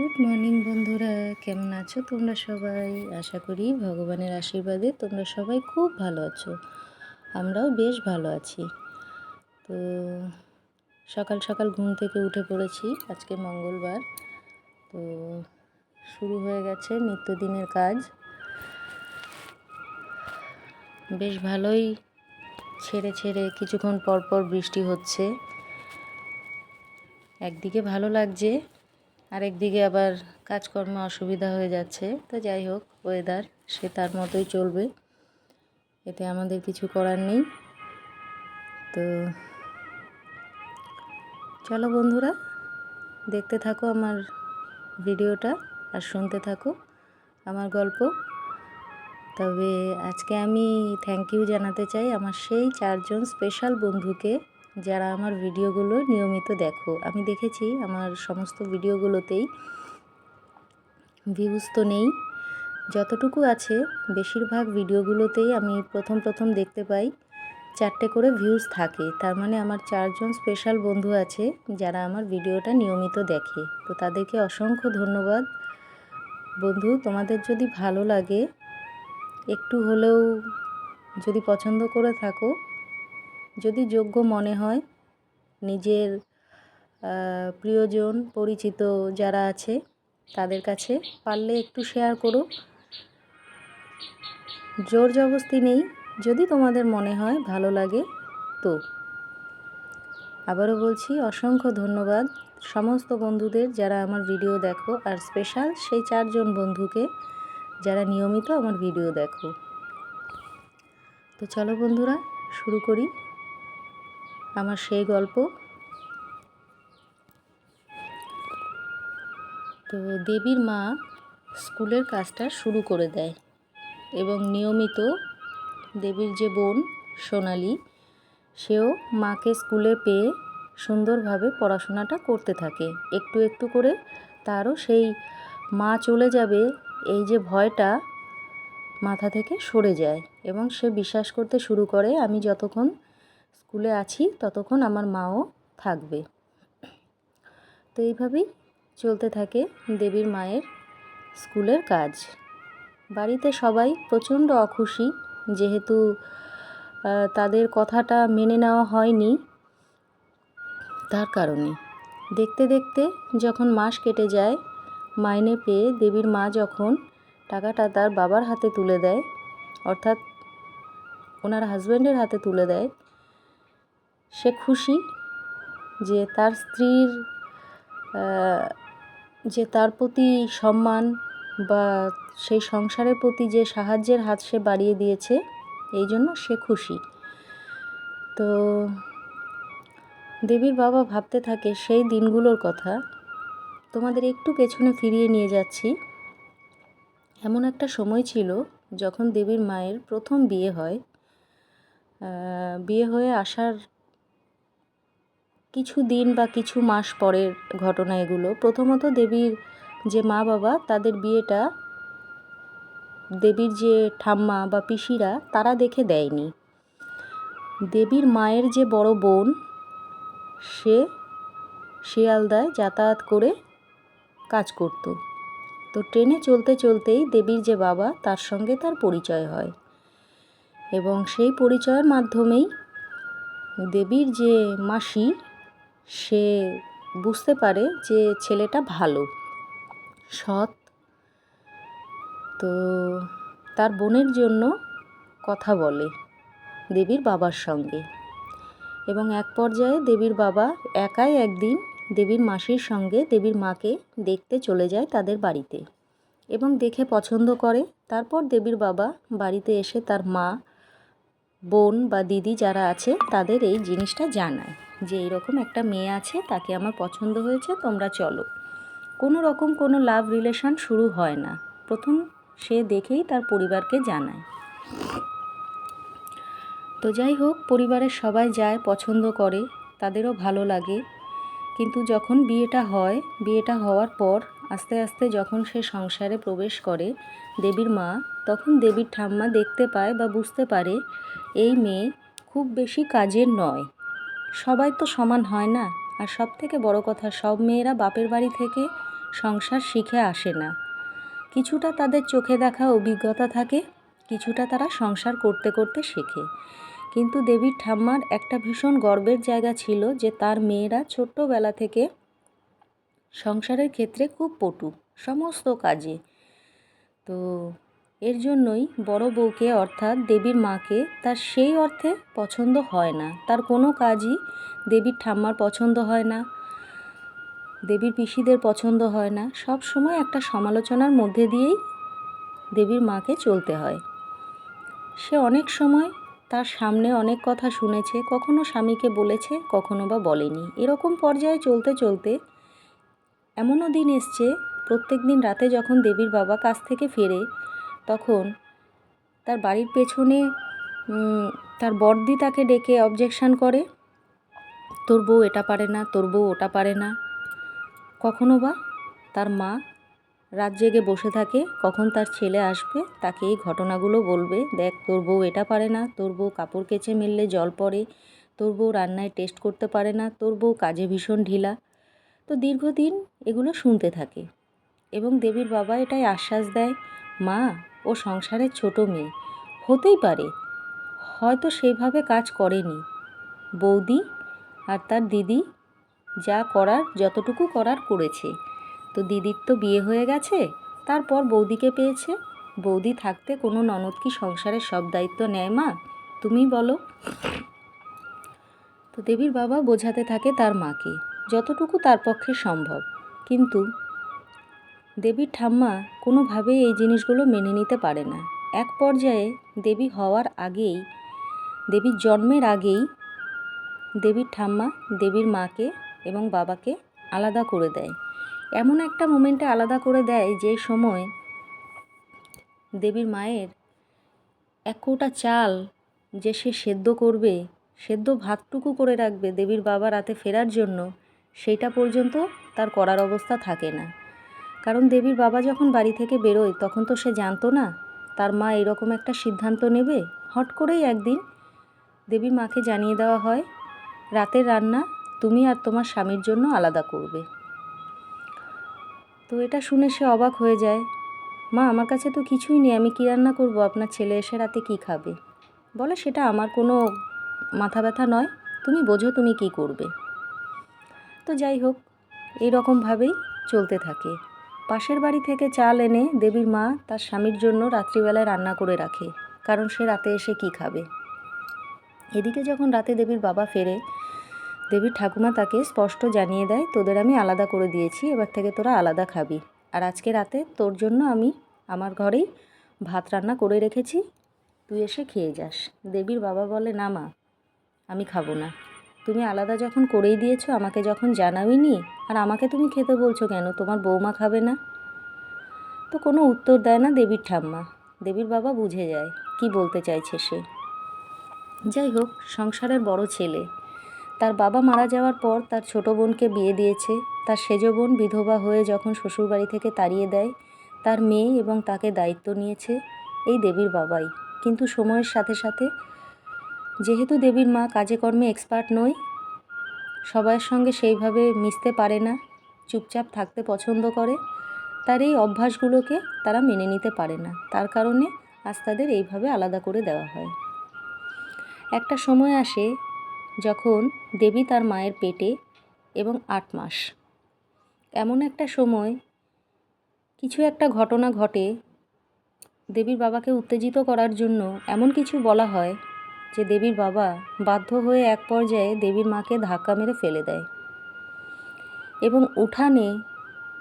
Good morning বন্ধুরা, কেমন আছো তোমরা সবাই? আশা করি ভগবানের আশীর্বাদে তোমরা সবাই খুব ভালো আছো, আমরাও বেশ ভালো আছি। তো সকাল সকাল ঘুম থেকে উঠে পড়েছি, আজকে মঙ্গলবার। তো শুরু হয়ে গেছে নিত্যদিনের কাজ। বেশ ভালোই ছেড়ে ছেড়ে কিছুক্ষণ পর পর বৃষ্টি হচ্ছে। একদিকে ভালো লাগছে আরেকদিকে আবার কাজকর্মে অসুবিধা হয়ে যাচ্ছে। তো যাই হোক ওয়েদার সে তার মতোই চলবে। এতে আমাদের কিছু করার নেই। তো চলো বন্ধুরা, দেখতে থাকো আমার ভিডিওটা আর শুনতে থাকো আমার গল্প। তবে আজকে আমি থ্যাংক ইউ জানাতে চাই আমার সেই চারজন স্পেশাল বন্ধুকে। যারা আমার ভিডিওগুলো নিয়মিত দেখো। আমি দেখেছি আমার সমস্ত ভিডিওগুলোতেই ভিউজ তো নেই। যতটুকু আছে, বেশিরভাগ ভিডিওগুলোতেই আমি প্রথম প্রথম দেখতে পাই। চারটে করে ভিউজ থাকে। তার মানে আমার চারজন স্পেশাল বন্ধু আছে, যারা আমার ভিডিওটা নিয়মিত দেখে। তো তাদেরকে অসংখ্য ধন্যবাদ। বন্ধু, তোমাদের যদি ভালো লাগে, একটু হলেও যদি পছন্দ করে থাকো যদি যোগ্য মনে হয়, নিজের প্রিয়জন, পরিচিত যারা আছে তাদের কাছে পারলে একটু শেয়ার করো। জোর জবস্তি নেই, যদি তোমাদের মনে হয় ভালো লাগে তো। আবারও বলছি, অসংখ্য ধন্যবাদ। সমস্ত বন্ধুদের যারা আমার ভিডিও দেখো, আর স্পেশাল সেই চারজন বন্ধুকে যারা নিয়মিত আমার ভিডিও দেখো। তো চলো বন্ধুরা, শুরু করি। আমার সেই গল্প। তো দেবীর মা স্কুলের কাজটা শুরু করে দেয় এবং নিয়মিত দেবীর যে বোন সোনালি, সেও মাকে স্কুলে পেয়ে সুন্দরভাবে পড়াশোনাটা করতে থাকে। একটু একটু করে তারও সেই মা চলে যাবে, এই যে ভয়টা মাথা থেকে সরে যায় এবং সে বিশ্বাস করতে শুরু করে, আমি যতক্ষণ স্কুলে আছি, ততক্ষণ আমার মাও থাকবে। তো এইভাবেই চলতে থাকে দেবীর মায়ের স্কুলের কাজ। বাড়িতে সবাই প্রচণ্ড অখুশি, যেহেতু তাদের কথাটা মেনে নেওয়া হয়নি। তার কারণে দেখতে দেখতে যখন মাস কেটে যায়, মাইনে পেয়ে দেবীর মা যখন টাকাটা তার বাবার হাতে তুলে দেয়, অর্থাৎ ওনার হাজব্যান্ডের হাতে তুলে দেয় সে খুশি যে তার স্ত্রীর যে তার প্রতি সম্মান বা সেই সংসারের প্রতি যে সাহায্যের হাত সে বাড়িয়ে দিয়েছে, এই জন্য সে খুশি। তো দেবীর বাবা ভাবতে থাকে সেই দিনগুলোর কথা, তোমাদের একটু পেছনে ফিরিয়ে নিয়ে যাচ্ছি। এমন একটা সময় ছিল যখন দেবীর মায়ের প্রথম বিয়ে হয়। বিয়ে হয়ে আসার কিছু দিন বা কিছু মাস পরের ঘটনা এগুলো। প্রথমত দেবীর যে মা বাবা, তাদের বিয়েটা দেবীর যে ঠাম্মা বা পিসিরা, তারা দেখে দেয়নি। দেবীর মায়ের যে বড় বোন, সে শিয়ালদায় যাতায়াত করে কাজ করত। তো ট্রেনে চলতে চলতেই দেবীর যে বাবা, তার সঙ্গে তার পরিচয় হয়। এবং সেই পরিচয়ের মাধ্যমেই দেবীর যে মাসি সে বুঝতে পারে যে ছেলেটা ভালো, সৎ। তো তার বোনের জন্য কথা বলে দেবীর বাবার সঙ্গে এবং এক পর্যায়ে দেবীর বাবা একাই একদিন দেবীর মাসির সঙ্গে দেবীর মাকে দেখতে চলে যায় তাদের বাড়িতে এবং দেখে পছন্দ করে। তারপর দেবীর বাবা বাড়িতে এসে তার মা, বোন বা দিদি যারা আছে তাদের এই জিনিসটা জানায়। যে এইরকম একটা মেয়ে আছে, তাকে আমার পছন্দ হয়েছে, তোমরা চলো। কোনো রকম কোনো লাভ রিলেশান শুরু হয় না। প্রথম সে দেখেই তার পরিবারকে জানায়। তো যাই হোক, পরিবারের সবাই যায়, পছন্দ করে, তাদেরও ভালো লাগে। কিন্তু যখন বিয়েটা হয়, বিয়েটা হওয়ার পর আস্তে আস্তে যখন সে সংসারে প্রবেশ করে দেবীর মা, তখন দেবীর ঠাম্মা দেখতে পায় বা বুঝতে পারে, এই মেয়ে খুব বেশি কাজের নয়। সবাই তো সমান হয় না। আর সব থেকে বড় কথা, সব মেয়েরা বাপের বাড়ি থেকে সংসার শিখে আসে না। কিছুটা তাদের চোখে দেখা অভিজ্ঞতা থাকে, কিছুটা তারা সংসার করতে করতে শেখে। কিন্তু দেবীর ঠাম্মার একটা ভীষণ গর্বের জায়গা ছিল যে তার মেয়েরা ছোট্টবেলা থেকে সংসারের ক্ষেত্রে খুব পটু, সমস্ত কাজে। তো এর জন্যই বড় বউকে, অর্থাৎ দেবীর মাকে, তার সেই অর্থে পছন্দ হয় না। তার কোনো কাজই দেবীর ঠাম্মার পছন্দ হয় না, দেবীর পিসিদের পছন্দ হয় না। সব সময় একটা সমালোচনার মধ্যে দিয়েই দেবীর মাকে চলতে হয়। সে অনেক সময় তার সামনে অনেক কথা শুনেছে, কখনো স্বামীকে বলেছে, কখনো বা বলেনি। এরকম পর্যায়ে চলতে চলতে এমনও দিন এসছে, প্রত্যেক দিন রাতে যখন দেবীর বাবা কাছ থেকে ফেরে তখন তার বাড়ির পেছনে তার বড়দি তাকে ডেকে অবজেকশান করে, তোর বউ এটা পারে না, তোর বউ ওটা পারে না। কখনো বা তার মা রাত জেগে বসে থাকে, কখন তার ছেলে আসবে, তাকে এই ঘটনাগুলো বলবে, দেখ, তোর বউ এটা পারে না, তোর বউ কাপড় কেচে মিললে জল পড়ে, তোর বউ রান্নায় টেস্ট করতে পারে না, তোর বউ কাজে ভীষণ ঢিলা। তো দীর্ঘদিন এগুলো শুনতে থাকে এবং দেবীর বাবা এটাই আশ্বাস দেয়, মা ও সংসারের ছোট মেয়ে। হতেই পারে। হয়তো সেভাবে কাজ করেনি। বৌদি আর তার দিদি যা করার, যতটুকু করার করেছে। তো দিদির তো বিয়ে হয়ে গেছে, তারপর বৌদিকে পেয়েছে। বৌদি থাকতে কোনো ননদ কি সংসারের সব দায়িত্ব নেয় মা? তুমি বলো। তো দেবীর বাবা বোঝাতে থাকে তার মাকে, যতটুকু তার পক্ষে সম্ভব। কিন্তু দেবীর ঠাম্মা কোনোভাবেই এই জিনিসগুলো মেনে নিতে পারে না। এক পর্যায়ে দেবী হওয়ার আগেই, দেবীর জন্মের আগেই দেবীর ঠাম্মা দেবীর মাকে এবং বাবাকে আলাদা করে দেয়। এমন একটা মোমেন্টে আলাদা করে দেয় যে সময় দেবীর মায়ের এক কৌটা চাল যে সে সেদ্ধ করবে, সেদ্ধ ভাতটুকু করে রাখবে দেবীর বাবা রাতে ফেরার জন্য সেইটা পর্যন্ত তার করার অবস্থা থাকে না। কারণ দেবীর বাবা যখন বাড়ি থেকে বেরোয়, তখন তো সে জানতো না। তার মা এরকম একটা সিদ্ধান্ত নেবে? হট করেই একদিন। দেবীর মাকে জানিয়ে দেওয়া হয়, রাতের রান্না তুমি আর তোমার স্বামীর জন্য আলাদা করবে। তো এটা শুনে সে অবাক হয়ে যায়। মা, আমার কাছে তো কিছুই নেই, আমি কী রান্না করব? আপনার ছেলে এসে রাতে কী খাবে? বলে, সেটা আমার কোনো মাথা ব্যথা নয়। তুমি বোঝো তুমি কি করবে? তো যাই হোক, এরকমভাবেই চলতে থাকে। পাশের বাড়ি থেকে চাল এনে দেবীর মা তার স্বামীর জন্য রাত্রিবেলায় রান্না করে রাখে, কারণ সে রাতে এসে কি খাবে। এদিকে যখন রাতে দেবীর বাবা ফেরে, দেবীর ঠাকুমা তাকে স্পষ্ট জানিয়ে দেয়, তোদের আমি আলাদা করে দিয়েছি, এবার থেকে তোরা আলাদা খাবি। আর আজকে রাতে তোর জন্য আমি আমার ঘরেই ভাত রান্না করে রেখেছি, তুই এসে খেয়ে যাস। দেবীর বাবা বলে, না মা, আমি খাব না। তুমি আলাদা যখন করেই দিয়েছ, আমাকে যখন জানাওই নি আর আমাকে তুমি খেতে বলছো কেন? তোমার বৌমা খাবে না? তো কোনো উত্তর দেয় না দেবীর ঠাম্মা। দেবীর বাবা বুঝে যায় কি বলতে চাইছে সে। যাই হোক, সংসারের বড় ছেলে। তার বাবা মারা যাওয়ার পর তার ছোট বোনকে বিয়ে দিয়েছে। তার সেজ বোন বিধবা হয়ে যখন শ্বশুরবাড়ি থেকে তাড়িয়ে দেয়, তার মেয়ে এবং তাকে দায়িত্ব নিয়েছে এই দেবীর বাবাই। কিন্তু সময়ের সাথে সাথে যেহেতু দেবীর মা কাজে কর্মে এক্সপার্ট নয় সবার সঙ্গে সেইভাবে মিশতে পারে না, চুপচাপ থাকতে পছন্দ করে, তার এই অভ্যাসগুলোকে তারা মেনে নিতে পারে না। তার কারণে আজ তাদের এইভাবে আলাদা করে দেওয়া হয়। একটা সময় আসে যখন দেবী তার মায়ের পেটে এবং আট মাস। এমন একটা সময় কিছু একটা ঘটনা ঘটে, দেবীর বাবাকে উত্তেজিত করার জন্য এমন কিছু বলা হয় যে দেবীর বাবা বাধ্য হয়ে এক পর্যায়ে দেবীর মাকে ধাক্কা মেরে ফেলে দেয়। এবং উঠানে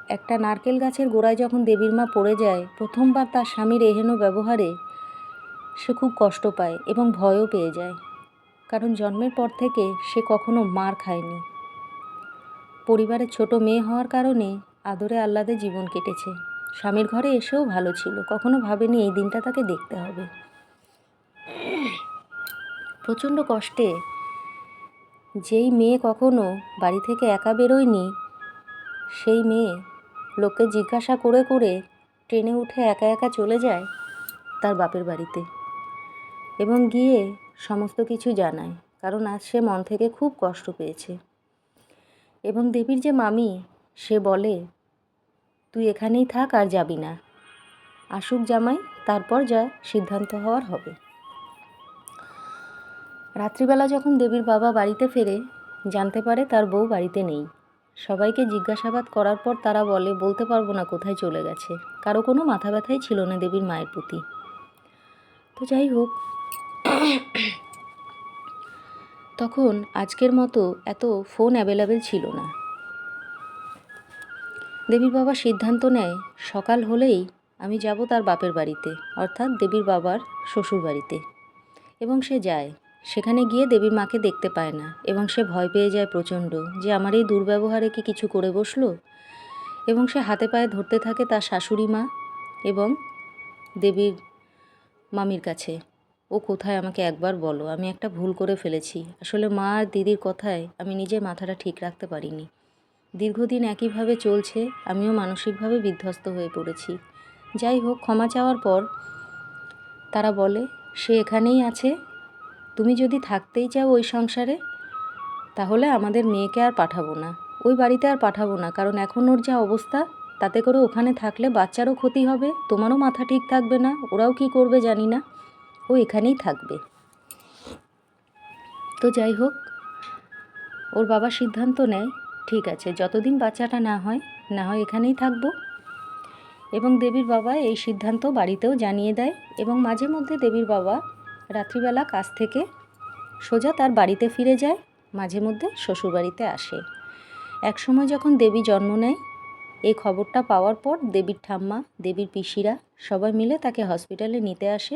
একটা নারকেল গাছের গোড়ায় যখন দেবীর মা পড়ে যায়, প্রথমবার তার স্বামীর এহেন ব্যবহারে সে খুব কষ্ট পায় এবং ভয়ও পেয়ে যায়। কারণ জন্মের পর থেকে সে কখনো মার খায়নি। পরিবারের ছোট মেয়ে হওয়ার কারণে আদরে আহ্লাদে জীবন কেটেছে। স্বামীর ঘরে এসেও ভালো ছিল, কখনো ভাবেনি এই দিনটা তাকে দেখতে হবে। প্রচণ্ড কষ্টে। যেই মেয়ে কখনো বাড়ি থেকে একা বেরোয়নি, সেই মেয়ে লোককে জিজ্ঞাসা করে করে ট্রেনে উঠে একা একা চলে যায় তার বাপের বাড়িতে এবং গিয়ে সমস্ত কিছু জানায়, কারণ আজ সে মন থেকে খুব কষ্ট পেয়েছে। এবং দেবীর যে মামি, সে বলে, তুই এখানেই থাক আর যাবি না। আসুক জামাই, তারপর যা সিদ্ধান্ত হওয়ার হবে। রাত্রিবেলা যখন দেবীর বাবা বাড়িতে ফেরে, জানতে পারে তার বউ বাড়িতে নেই। সবাইকে জিজ্ঞাসাবাদ করার পর তারা বলে, বলতে পারব না কোথায় চলে গেছে। কারও কোনো মাথা ব্যথাই ছিল না দেবীর মায়ের প্রতি। তো যাই হোক, তখন আজকের মতো এত ফোন অ্যাভেলেবেল ছিল না। দেবীর বাবা সিদ্ধান্ত নেয়, সকাল হলেই আমি যাব তার বাপের বাড়িতে, অর্থাৎ দেবীর বাবার শ্বশুর বাড়িতে এবং সে যায়। সেখানে গিয়ে দেবীর মাকে দেখতে পায় না এবং সে ভয় পেয়ে যায় প্রচণ্ড যে আমার এই দুর্ব্যবহারে কি কিছু করে বসল? এবং সে হাতে পায়ে ধরতে থাকে তার শাশুড়ি মা এবং দেবীর মামির কাছে। ও কোথায়? আমাকে একবার বলো, আমি একটা ভুল করে ফেলেছি। আসলে মা আর দিদির কথায় আমি নিজের মাথাটা ঠিক রাখতে পারিনি। দীর্ঘদিন একইভাবে চলছে, আমিও মানসিকভাবে বিধ্বস্ত হয়ে পড়েছি। যাই হোক, ক্ষমা চাওয়ার পর তারা বলে, সে এখানেই আছে? তুমি যদি থাকতেই চাও ওই সংসারে, তাহলে আমাদের মেয়েকে আর পাঠাবো না। ওই বাড়িতে আর পাঠাবো না, কারণ এখন ওর যা অবস্থা, তাতে করে ওখানে থাকলে বাচ্চারও ক্ষতি হবে, তোমারও মাথা ঠিক থাকবে না, ওরাও কি করবে জানি না, ও এখানেই থাকবে। তো যাই হোক, ওর বাবা সিদ্ধান্ত নেয়, ঠিক আছে, যতদিন বাচ্চাটা না হয় না হয় এখানেই থাকব। এবং দেবীর বাবা এই সিদ্ধান্ত বাড়িতেও জানিয়ে দেয়, এবং মাঝে মধ্যে দেবীর বাবা রাত্রিবেলা কাজ থেকে সোজা তার বাড়িতে ফিরে যায়, মাঝে মধ্যে শ্বশুরবাড়িতে আসে। এক সময় যখন দেবী জন্ম নেয়, এই খবরটা পাওয়ার পর দেবীর ঠাম্মা, দেবীর পিসিরা সবাই মিলে তাকে হসপিটালে নিতে আসে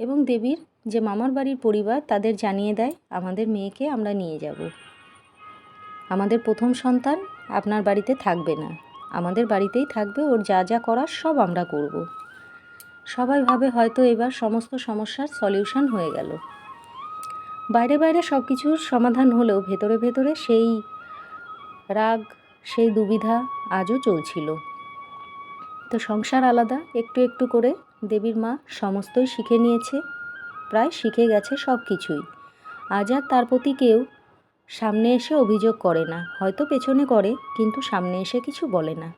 এবং দেবীর যে মামার বাড়ির পরিবার তাদের জানিয়ে দেয়, আমাদের মেয়েকে আমরা নিয়ে যাব। আমাদের প্রথম সন্তান আপনার বাড়িতে থাকবে না। আমাদের বাড়িতেই থাকবে, ওর যা যা করার সব আমরা করব। সবাই ভাবে হয়তো এবার সমস্ত সমস্যার সলিউশন হয়ে গেল। বাইরে বাইরে সব কিছুর সমাধান হলেও ভেতরে ভেতরে সেই রাগ, সেই দুবিধা আজও চলছিল। তো সংসার আলাদা, একটু একটু করে দেবীর মা সমস্তই শিখে নিয়েছে, প্রায় শিখে গেছে সব কিছুই আজ আর তার প্রতি কেউ সামনে এসে অভিযোগ করে না, হয়তো পেছনে করে, কিন্তু সামনে এসে কিছু বলে না।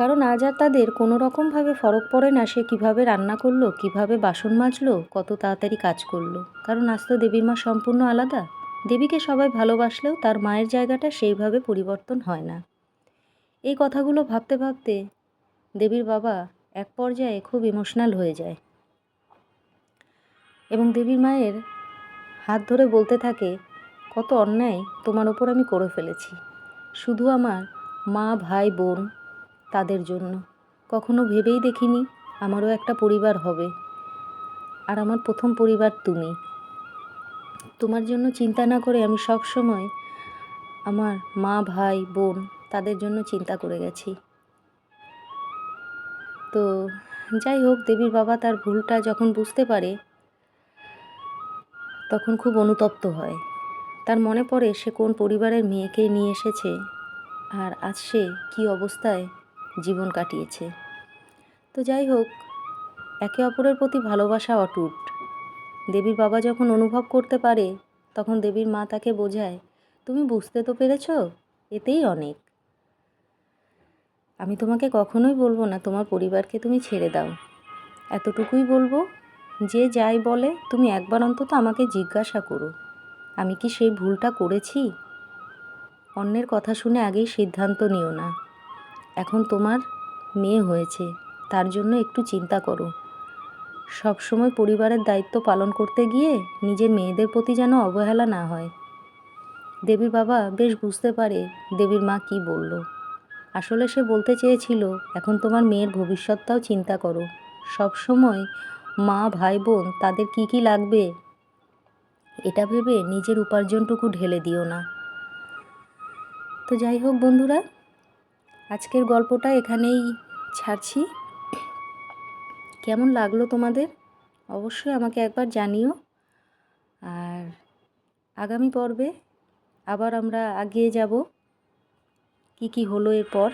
কারণ আজ আর তাদের কোনো রকমভাবে ফরক পড়ে না সে কীভাবে রান্না করল, কীভাবে বাসন মাজলো, কত তাড়াতাড়ি কাজ করল। কারণ আজ তো দেবীর মা সম্পূর্ণ আলাদা। দেবীকে সবাই ভালোবাসলেও তার মায়ের জায়গাটা সেইভাবে পরিবর্তন হয় না। এই কথাগুলো ভাবতে ভাবতে দেবীর বাবা এক পর্যায়ে খুব ইমোশনাল হয়ে যায় এবং দেবীর মায়ের হাত ধরে বলতে থাকে, কত অন্যায় তোমার ওপর আমি করে ফেলেছি। শুধু আমার মা, ভাই, বোন তাদের জন্য। কখনো ভেবেই দেখিনি আমারও একটা পরিবার হবে। আর আমার প্রথম পরিবার তুমি। তোমার জন্য চিন্তা না করে আমি সব সময় আমার মা, ভাই, বোন তাদের জন্য চিন্তা করে গেছি। তো যাই হোক, দেবীর বাবা তার ভুলটা যখন বুঝতে পারে, তখন খুব অনুতপ্ত হয়। তার মনে পড়ে সে কোন পরিবারের মেয়েকে নিয়ে এসেছে আর আজ সে কী অবস্থায় জীবন কাটিয়েছে। তো যাই হোক, একে অপরের প্রতি ভালোবাসা অটুট। দেবীর বাবা যখন অনুভব করতে পারে, তখন দেবীর মা তাকে বোঝায়, তুমি বুঝতে তো পেরেছ? এতেই অনেক। আমি তোমাকে কখনোই বলব না, তোমার পরিবারকে তুমি ছেড়ে দাও। এতটুকুই বলব, যে যাই বলে, তুমি একবার অন্তত আমাকে জিজ্ঞাসা করো, আমি কি সেই ভুলটা করেছি? অন্যের কথা শুনে আগেই সিদ্ধান্ত নিও না। এখন তোমার মেয়ে হয়েছে, তার জন্য একটু চিন্তা করো। সব সময় পরিবারের দায়িত্ব পালন করতে গিয়ে নিজের মেয়েদের প্রতি যেন অবহেলা না হয়। দেবীর বাবা বেশ বুঝতে পারে দেবীর মা কি বলল। আসলে সে বলতে চেয়েছিল, এখন তোমার মেয়ের ভবিষ্যৎটাও চিন্তা করো। সব সময় মা, ভাই, বোন তাদের কি কি লাগবে, এটা ভেবে নিজের উপার্জনটুকু ঢেলে দিও না। তো যাই হোক বন্ধুরা আজকের গল্পটা এখানেই ছাড়ছি। কেমন লাগল তোমাদের? অবশ্যই আমাকে একবার জানিও। আর আগামী পর্বে আবার আমরা আগিয়ে যাব। কি কি হলো এরপর?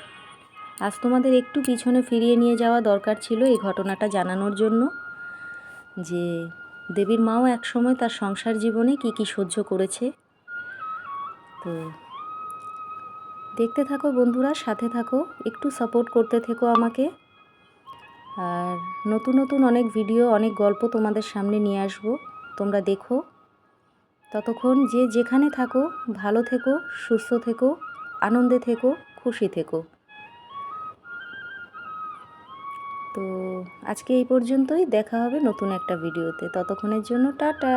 আজ তোমাদের একটু পিছনে ফিরিয়ে নিয়ে যাওয়া দরকার ছিল এই ঘটনাটা জানানোর জন্য। যে দেবীর মাও একসময় তার সংসার জীবনে কি কি সহ্য করেছে। তো দেখতে থাকো বন্ধুরা, সাথে থাকো, একটু সাপোর্ট করতে থেকো আমাকে। আর নতুন নতুন অনেক ভিডিও অনেক গল্প তোমাদের সামনে নিয়ে আসব, তোমরা দেখো। ততক্ষণ যে যেখানে থাকো, ভালো থেকো, সুস্থ থেকো, আনন্দে থেকো, খুশি থেকো। তো আজকে এই পর্যন্তই, দেখা হবে নতুন একটা ভিডিওতে ততক্ষণের জন্য টাটা!